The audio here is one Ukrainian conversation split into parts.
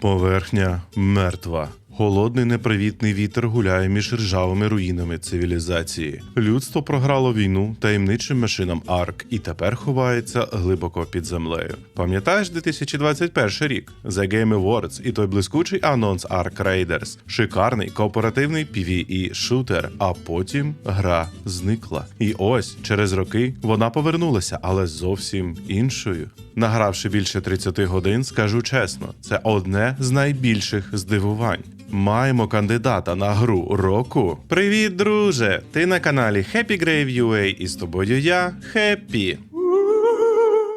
Поверхня мертва. Холодний непривітний вітер гуляє між ржавими руїнами цивілізації. Людство програло війну таємничим машинам Арк і тепер ховається глибоко під землею. Пам'ятаєш 2021 рік? The Game Awards і той блискучий анонс Ark Raiders. Шикарний кооперативний PvE шутер, а потім гра зникла. І ось через роки вона повернулася, але зовсім іншою. Награвши більше 30 годин, скажу чесно, це одне з найбільших здивувань. Маємо кандидата на гру року. Привіт, друже! Ти на каналі Happy Grave UA і з тобою я Хеппі.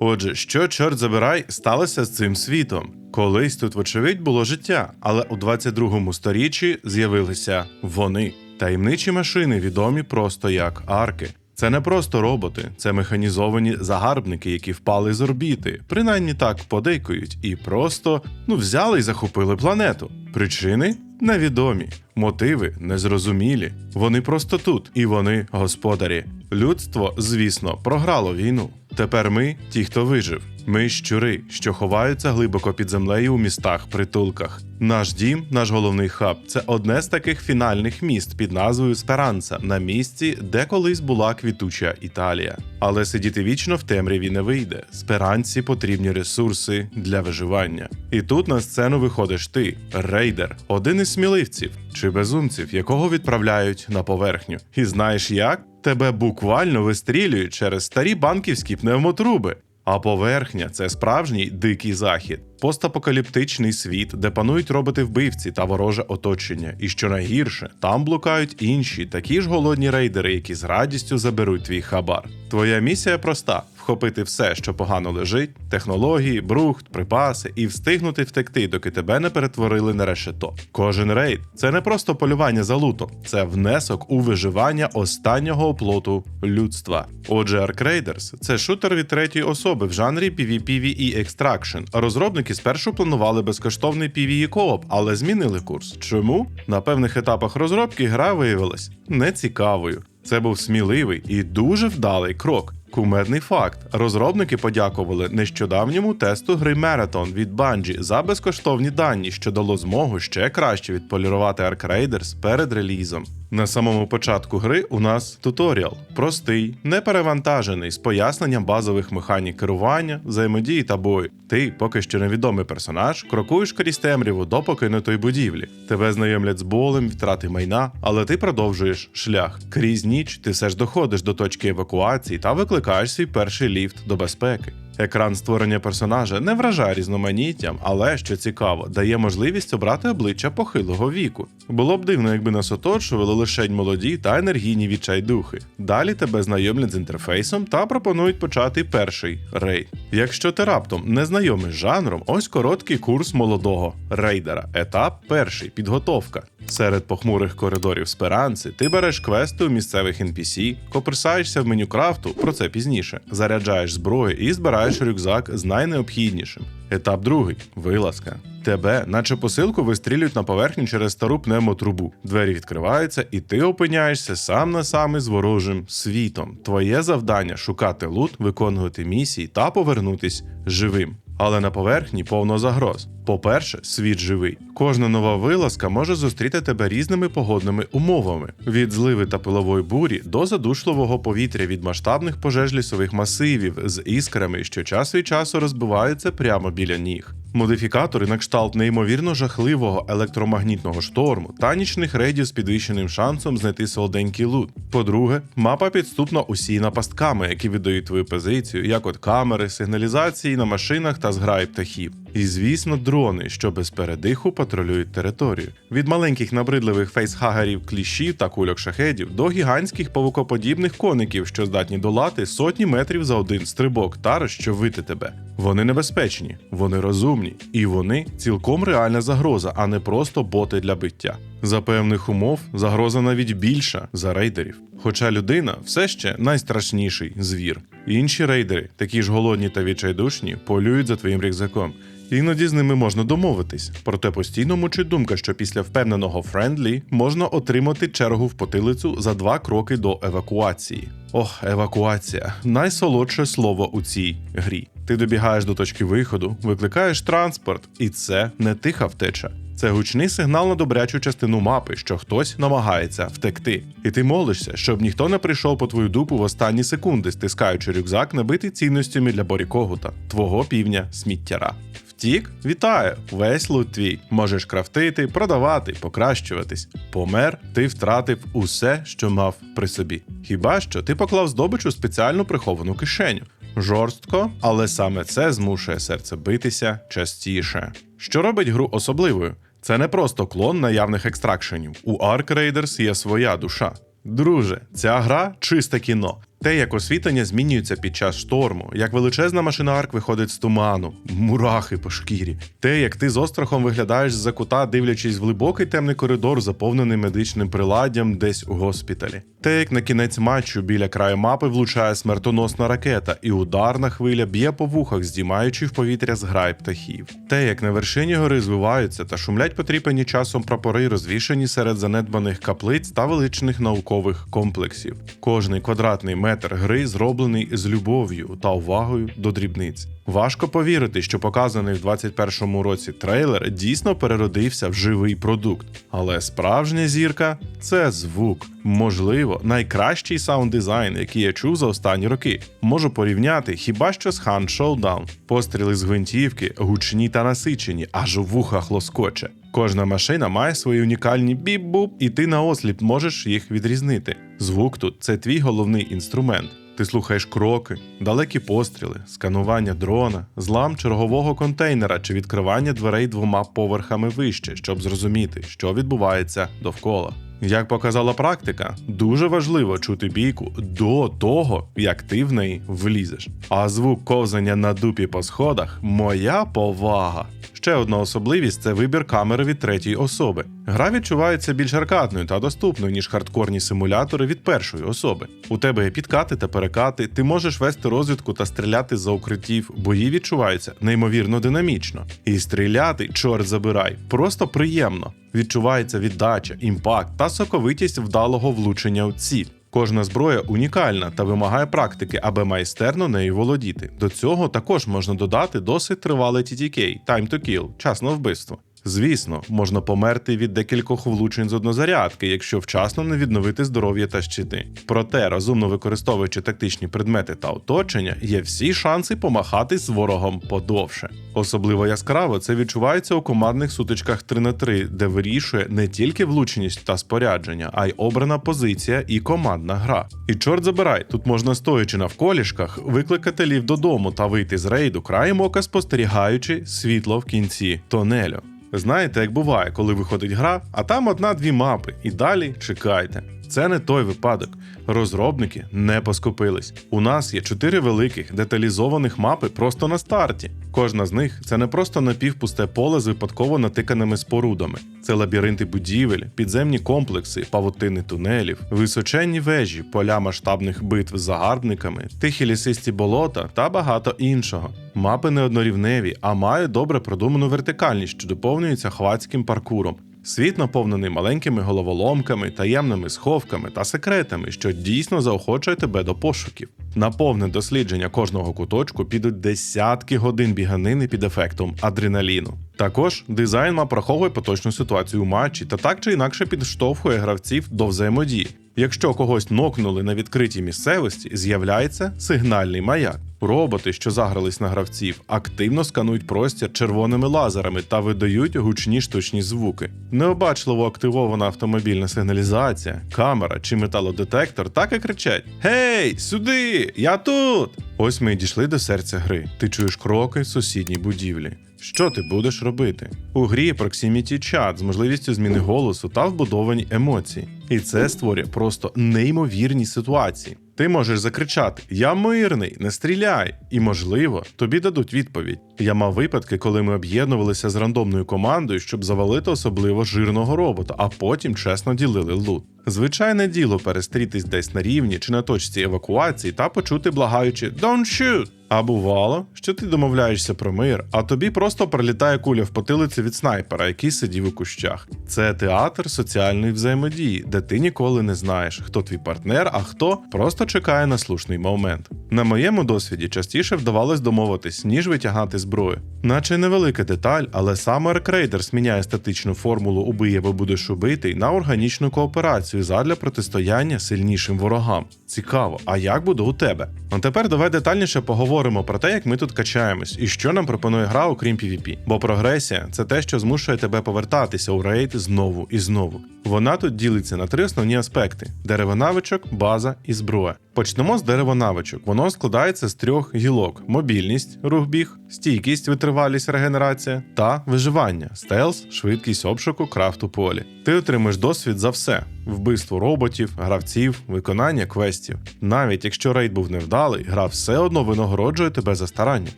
Отже, що, чорт забирай, сталося з цим світом? Колись тут, вочевидь, було життя, але у 22-му сторіччі з'явилися вони. Таємничі машини, відомі просто як арки. Це не просто роботи, це механізовані загарбники, які впали з орбіти, принаймні так подейкують, і просто ну взяли і захопили планету. Причини невідомі, мотиви незрозумілі. Вони просто тут, і вони господарі. Людство, звісно, програло війну. Тепер ми ті, хто вижив. Ми щури, що ховаються глибоко під землею у містах, притулках. Наш дім, наш головний хаб, це одне з таких фінальних міст під назвою Сперанца на місці, де колись була квітуча Італія. Але сидіти вічно в темряві не вийде. Сперанці потрібні ресурси для виживання. І тут на сцену виходиш ти, рейдер, один із сміливців чи безумців, якого відправляють на поверхню. І знаєш як? Тебе буквально вистрілюють через старі банківські пневмотруби. А поверхня це справжній дикий захід, постапокаліптичний світ, де панують роботи-вбивці та вороже оточення. І що найгірше, там блукають інші, такі ж голодні рейдери, які з радістю заберуть твій хабар. Твоя місія проста: вхопити все, що погано лежить, технології, брухт, припаси, і встигнути втекти, доки тебе не перетворили на решето. Кожен рейд це не просто полювання за лутом, це внесок у виживання останнього оплоту людства. Отже, Ark Raiders – це шутер від третьої особи в жанрі PvPvE Extraction. Розробники спершу планували безкоштовний PvE кооп, але змінили курс. Чому? На певних етапах розробки гра виявилась нецікавою. Це був сміливий і дуже вдалий крок. Кумедний факт: розробники подякували нещодавньому тесту гри Marathon від Bungie за безкоштовні дані, що дало змогу ще краще відполірувати Ark Raiders перед релізом. На самому початку гри у нас туторіал простий, неперевантажений з поясненням базових механік керування, взаємодії та бою. Ти, поки що невідомий персонаж, крокуєш крізь темряву до покинутої будівлі. Тебе знайомлять з болем, втрати майна, але ти продовжуєш шлях. Крізь ніч ти все ж доходиш до точки евакуації та викликаєш свій перший ліфт до безпеки. Екран створення персонажа не вражає різноманіттям, але що цікаво, дає можливість обрати обличчя похилого віку. Було б дивно, якби нас оточували лише молоді та енергійні відчайдухи. Далі тебе знайомлять з інтерфейсом та пропонують почати перший рейд. Якщо ти раптом не знайомий з жанром, ось короткий курс молодого рейдера. Етап перший підготовка. Серед похмурих коридорів сперанци ти береш квести у місцевих NPC, коперсаєшся в меню крафту, про це пізніше, заряджаєш зброю і збираєш рюкзак з найнеобхіднішим. Етап другий вилазка. Тебе, наче посилку, вистрілюють на поверхню через стару пневмотрубу. Двері відкриваються, і ти опиняєшся сам на сам із ворожим світом. Твоє завдання шукати лут, виконувати місії та повернутись живим. Але на поверхні повно загроз. По-перше, світ живий. Кожна нова вилазка може зустріти тебе різними погодними умовами: від зливи та пилової бурі до задушливого повітря від масштабних пожеж лісових масивів з іскрами, що час від часу розбиваються прямо біля ніг. Модифікатори на кшталт неймовірно жахливого електромагнітного шторму та нічних рейдів з підвищеним шансом знайти солоденький лут. По-друге, мапа підступна усіяна пастками, які віддають твою позицію, як от камери, сигналізації на машинах та зграї птахів. І звісно, дрони, що без передиху патрулюють територію. Від маленьких набридливих фейсхагерів кліщів та кульок шахедів до гігантських павукоподібних коників, що здатні долати сотні метрів за один стрибок та розчовити тебе. Вони небезпечні, вони розумні, і вони цілком реальна загроза, а не просто боти для биття. За певних умов загроза навіть більша за рейдерів. Хоча людина все ще найстрашніший звір. Інші рейдери, такі ж голодні та відчайдушні, полюють за твоїм рюкзаком. Іноді з ними можна домовитись, проте постійно мучить думка, що після впевненого френдлі можна отримати чергу в потилицю за два кроки до евакуації. Ох, евакуація найсолодше слово у цій грі. Ти добігаєш до точки виходу, викликаєш транспорт, і це не тиха втеча. Це гучний сигнал на добрячу частину мапи, що хтось намагається втекти. І ти молишся, щоб ніхто не прийшов по твою дупу в останні секунди, стискаючи рюкзак, набитий цінностями для Борі Когута, твого півня сміттяра. Втік, вітаю! Весь лут твій. Можеш крафтити, продавати, покращуватись. Помер, ти втратив усе, що мав при собі. Хіба що ти поклав здобич у спеціальну приховану кишеню. Жорстко, але саме це змушує серце битися частіше. Що робить гру особливою? Це не просто клон наявних екстракшенів. У Ark Raiders є своя душа. Друже, ця гра чисте кіно. Те, як освітлення змінюється під час шторму, як величезна машина арк виходить з туману, мурахи по шкірі, те, як ти з острахом виглядаєш з-за кута, дивлячись в глибокий темний коридор, заповнений медичним приладдям десь у госпіталі. Те, як на кінець матчу біля краю мапи влучає смертоносна ракета, і ударна хвиля б'є по вухах, здіймаючи в повітря зграй птахів. Те, як на вершині гори звиваються та шумлять потріпані часом прапори, розвішані серед занедбаних каплиць та величних наукових комплексів. Кожний квадратний метр гри зроблений з любов'ю та увагою до дрібниць. Важко повірити, що показаний в 21-му році трейлер дійсно переродився в живий продукт. Але справжня зірка це звук. Можливо, найкращий саунд-дизайн, який я чув за останні роки. Можу порівняти хіба що з Hunt Showdown. Постріли з гвинтівки гучні та насичені, аж у вухах лоскоче. Кожна машина має свої унікальні біп-буп, і ти наосліп можеш їх відрізнити. Звук тут це твій головний інструмент. Ти слухаєш кроки, далекі постріли, сканування дрона, злам чергового контейнера чи відкривання дверей двома поверхами вище, щоб зрозуміти, що відбувається довкола. Як показала практика, дуже важливо чути бійку до того, як ти в неї влізеш. А звук ковзання на дупі по сходах моя повага. Ще одна особливість це вибір камери від третьої особи. Гра відчувається більш аркадною та доступною, ніж хардкорні симулятори від першої особи. У тебе є підкати та перекати, ти можеш вести розвідку та стріляти за укриттів. Бої відчуваються неймовірно динамічно. І стріляти, чорт забирай, просто приємно. Відчувається віддача, імпакт та соковитість вдалого влучення у ціль. Кожна зброя унікальна та вимагає практики, аби майстерно нею володіти. До цього також можна додати досить тривале TTK – Time to Kill – час на вбивство. Звісно, можна померти від декількох влучень з однозарядки, якщо вчасно не відновити здоров'я та щити. Проте, розумно використовуючи тактичні предмети та оточення, є всі шанси помахати з ворогом подовше. Особливо яскраво це відчувається у командних сутичках 3 на 3 де вирішує не тільки влучність та спорядження, а й обрана позиція і командна гра. І чорт забирай, тут можна стоячи навколішках, викликати лів додому та вийти з рейду краєм ока спостерігаючи світло в кінці тонелю. Знаєте, як буває, коли виходить гра, а там одна-дві мапи, і далі чекайте. Це не той випадок. Розробники не поскупились. У нас є чотири великих деталізованих мапи просто на старті. Кожна з них це не просто напівпусте поле з випадково натиканими спорудами. Це лабіринти будівель, підземні комплекси, павутини тунелів, височенні вежі, поля масштабних битв з загарбниками, тихі лісисті болота та багато іншого. Мапи не однорівневі, а мають добре продуману вертикальність, що доповнюється хвацьким паркуром. Світ наповнений маленькими головоломками, таємними сховками та секретами, що дійсно заохочує тебе до пошуків. На повне дослідження кожного куточку підуть десятки годин біганини під ефектом адреналіну. Також дизайн мап проховує поточну ситуацію у матчі та так чи інакше підштовхує гравців до взаємодії. Якщо когось нокнули на відкритій місцевості, з'являється сигнальний маяк. Роботи, що загрались на гравців, активно сканують простір червоними лазерами та видають гучні штучні звуки. Необачливо активована автомобільна сигналізація, камера чи металодетектор так і кричать: Гей, сюди! Я тут! Ось ми й дійшли до серця гри. Ти чуєш кроки сусідній будівлі. Що ти будеш робити? У грі Proximity Chat з можливістю зміни голосу та вбудовані емоції. І це створює просто неймовірні ситуації. Ти можеш закричати Я мирний, не стріляй! І, можливо, тобі дадуть відповідь. Я мав випадки, коли ми об'єднувалися з рандомною командою, щоб завалити особливо жирного робота, а потім чесно ділили лут. Звичайне діло перестрітись десь на рівні чи на точці евакуації та почути благаючи «Don't shoot!». А бувало, що ти домовляєшся про мир, а тобі просто прилітає куля в потилиці від снайпера, який сидів у кущах. Це театр соціальної взаємодії, де ти ніколи не знаєш, хто твій партнер, а хто просто чекає на слушний момент. На моєму досвіді частіше вдавалось домовитись, ніж витягати зброю. Наче невелика деталь, але саме Raiders міняє статичну формулу убий або будеш убитий на органічну кооперацію задля протистояння сильнішим ворогам. Цікаво, а як буде у тебе? А тепер давай детальніше поговоримо про те, як ми тут качаємось і що нам пропонує гра, окрім PvP. Бо прогресія це те, що змушує тебе повертатися у рейд знову і знову. Вона тут ділиться на три основні аспекти: дерево навичок, база і зброя. Почнемо з дерева навичок. Воно складається з трьох гілок: мобільність, рух біг, стійкість, витривалість, регенерація та виживання, стелс, швидкість обшуку, крафт у полі. Ти отримаєш досвід за все: вбивство роботів, гравців, виконання квестів. Навіть якщо рейд був невдалий, гра все одно винагороджує тебе за старання.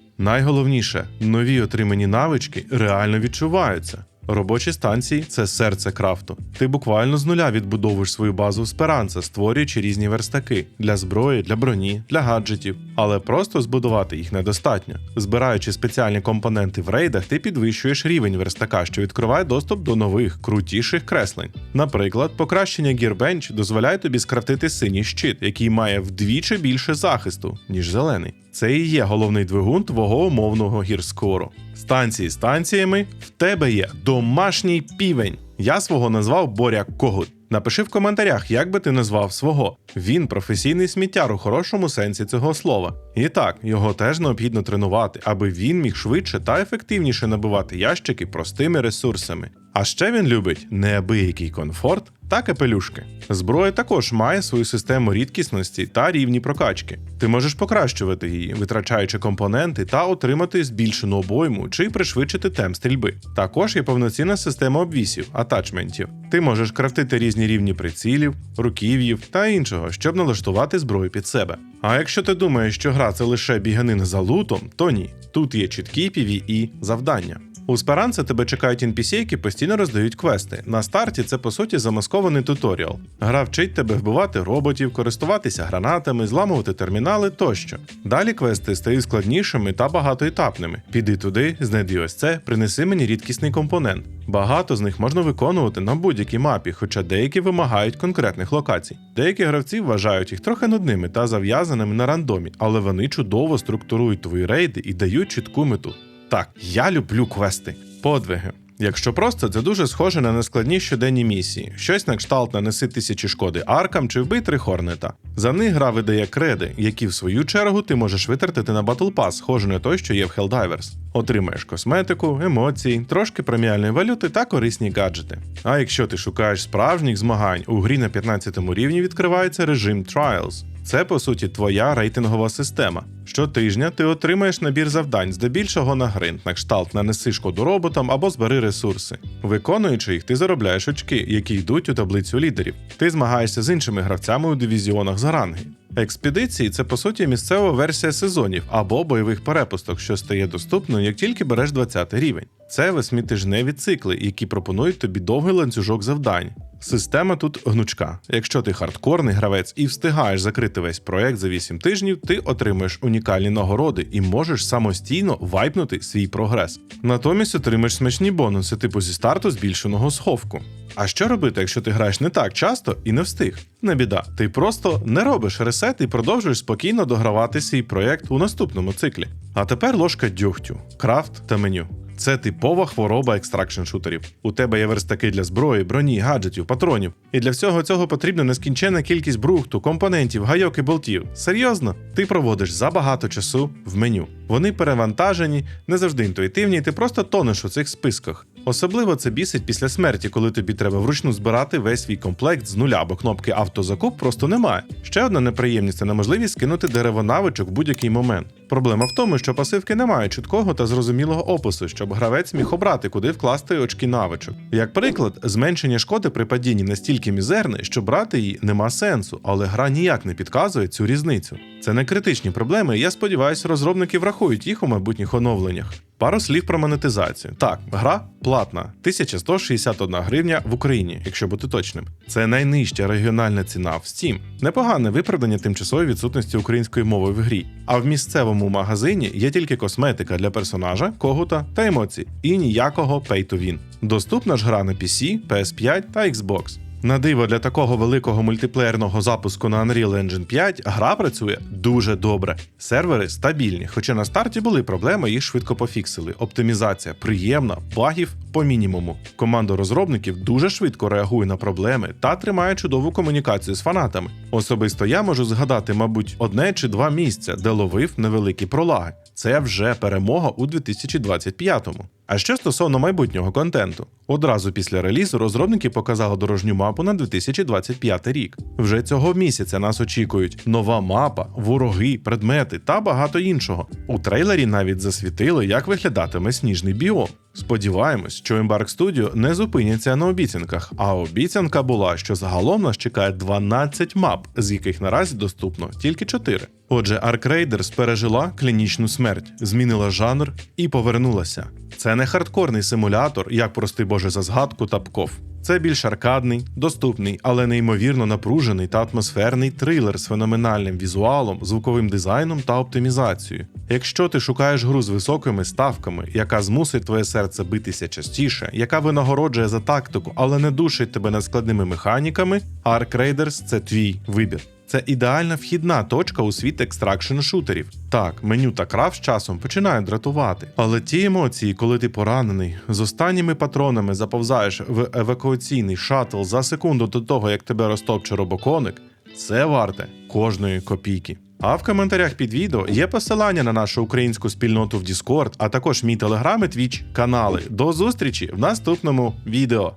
Найголовніше, нові отримані навички реально відчуваються. Робочі станції це серце крафту. Ти буквально з нуля відбудовуєш свою базу Сперанца, створюючи різні верстаки для зброї, для броні, для гаджетів. Але просто збудувати їх недостатньо. Збираючи спеціальні компоненти в рейдах, ти підвищуєш рівень верстака, що відкриває доступ до нових, крутіших креслень. Наприклад, покращення Gearbench дозволяє тобі скрафтити синій щит, який має вдвічі більше захисту, ніж зелений. Це і є головний двигун твого умовного гірскору. Станції станціями в тебе є домашній півень. Я свого назвав Боря Когут. Напиши в коментарях, як би ти назвав свого. Він професійний сміттяр у хорошому сенсі цього слова. І так, його теж необхідно тренувати, аби він міг швидше та ефективніше набивати ящики простими ресурсами. А ще він любить неабиякий комфорт та капелюшки. Зброя також має свою систему рідкісності та рівні прокачки. Ти можеш покращувати її, витрачаючи компоненти та отримати збільшену обойму чи пришвидшити темп стрільби. Також є повноцінна система обвісів, атачментів. Ти можеш крафтити різні рівні прицілів, руків'їв та іншого, щоб налаштувати зброю під себе. А якщо ти думаєш, що гра це лише біганина за лутом, то ні. Тут є чіткі PvE завдання. У Сперанце тебе чекають NPC, які постійно роздають квести. На старті це по суті замаскований туторіал. Гра вчить тебе вбивати роботів, користуватися гранатами, зламувати термінали тощо. Далі квести стають складнішими та багатоетапними. Піди туди, знайди ось це, принеси мені рідкісний компонент. Багато з них можна виконувати на будь-якій мапі, хоча деякі вимагають конкретних локацій. Деякі гравці вважають їх трохи нудними та зав'язаними на рандомі, але вони чудово структурують твої рейди і дають чітку мету. Так, я люблю квести. Подвиги. Якщо просто, це дуже схоже на нескладні щоденні місії, щось на кшталт нанеси тисячі шкоди аркам чи вбий три хорнета. За них гра видає креди, які в свою чергу ти можеш витратити на Battle Pass, схожий на той, що є в Helldivers. Отримаєш косметику, емоції, трошки преміальної валюти та корисні гаджети. А якщо ти шукаєш справжніх змагань, у грі на 15 рівні відкривається режим Trials. Це по суті твоя рейтингова система. Щотижня ти отримаєш набір завдань, здебільшого на гринт, на кшталт нанеси шкоду роботам або збери ресурси. Виконуючи їх, ти заробляєш очки, які йдуть у таблицю лідерів. Ти змагаєшся з іншими гравцями у дивізіонах за ранги. Експедиції це по суті місцева версія сезонів або бойових перепусток, що стає доступною, як тільки береш 20 рівень. Це восьмитижневі цикли, які пропонують тобі довгий ланцюжок завдань. Система тут гнучка. Якщо ти хардкорний гравець і встигаєш закрити весь проект за 8 тижнів, ти отримаєш унікальні нагороди і можеш самостійно вайпнути свій прогрес. Натомість отримаєш смачні бонуси, типу зі старту збільшеного сховку. А що робити, якщо ти граєш не так часто і не встиг? Не біда, ти просто не робиш ресет і продовжуєш спокійно догравати свій проєкт у наступному циклі. А тепер ложка дьогтю, крафт та меню. Це типова хвороба екстракшн шутерів. У тебе є верстаки для зброї, броні, гаджетів, патронів. І для всього цього потрібна нескінченна кількість брухту, компонентів, гайок і болтів. Серйозно, ти проводиш забагато часу в меню. Вони перевантажені, не завжди інтуїтивні, і ти просто тонеш у цих списках. Особливо це бісить після смерті, коли тобі треба вручну збирати весь свій комплект з нуля, бо кнопки автозакуп просто немає. Ще одна неприємність це неможливість скинути дерево навичок в будь-який момент. Проблема в тому, що пасивки не мають чіткого та зрозумілого опису, щоб гравець міг обрати, куди вкласти очки навичок. Як приклад, зменшення шкоди при падінні настільки мізерне, що брати її нема сенсу, але гра ніяк не підказує цю різницю. Це не критичні проблеми, і я сподіваюся, розробники врахують їх у майбутніх оновленнях. Пару слів про монетизацію. Так, гра платна 1161 гривня в Україні, якщо бути точним. Це найнижча регіональна ціна в Steam. Непогане виправдання тимчасової відсутності української мови в грі. А в місцевому магазині є тільки косметика для персонажа, когута та емоцій, і ніякого pay to win. Доступна ж гра на PC, PS5 та Xbox. На диво для такого великого мультиплеєрного запуску на Unreal Engine 5 гра працює дуже добре. Сервери стабільні, хоча на старті були проблеми, їх швидко пофіксили. Оптимізація приємна, багів по мінімуму. Команда розробників дуже швидко реагує на проблеми та тримає чудову комунікацію з фанатами. Особисто я можу згадати, мабуть, одне чи два місця, де ловив невеликі пролаги. Це вже перемога у 2025-му. А що стосовно майбутнього контенту, одразу після релізу розробники показали дорожню мапу на 2025 рік. Вже цього місяця нас очікують нова мапа, вороги, предмети та багато іншого. У трейлері навіть засвітили, як виглядатиме сніжний біом. Сподіваємось, що Embark Studio не зупиняться на обіцянках, а обіцянка була, що загалом нас чекає 12 мап, з яких наразі доступно тільки 4. Отже, Ark Raiders пережила клінічну смерть, змінила жанр і повернулася. Це не хардкорний симулятор, як прости Боже за згадку та Пков. Це більш аркадний, доступний, але неймовірно напружений та атмосферний трилер з феноменальним візуалом, звуковим дизайном та оптимізацією. Якщо ти шукаєш гру з високими ставками, яка змусить твоє серце битися частіше, яка винагороджує за тактику, але не душить тебе над складними механіками, Ark Raiders – це твій вибір. Це ідеальна вхідна точка у світ екстракшн шутерів. Так, меню та крав з часом починають дратувати. Але ті емоції, коли ти поранений, з останніми патронами заповзаєш в евакуаційний шаттл за секунду до того, як тебе розтопче робоконик, це варте кожної копійки. А в коментарях під відео є посилання на нашу українську спільноту в Discord, а також мій телеграм і Twitch канали. До зустрічі в наступному відео.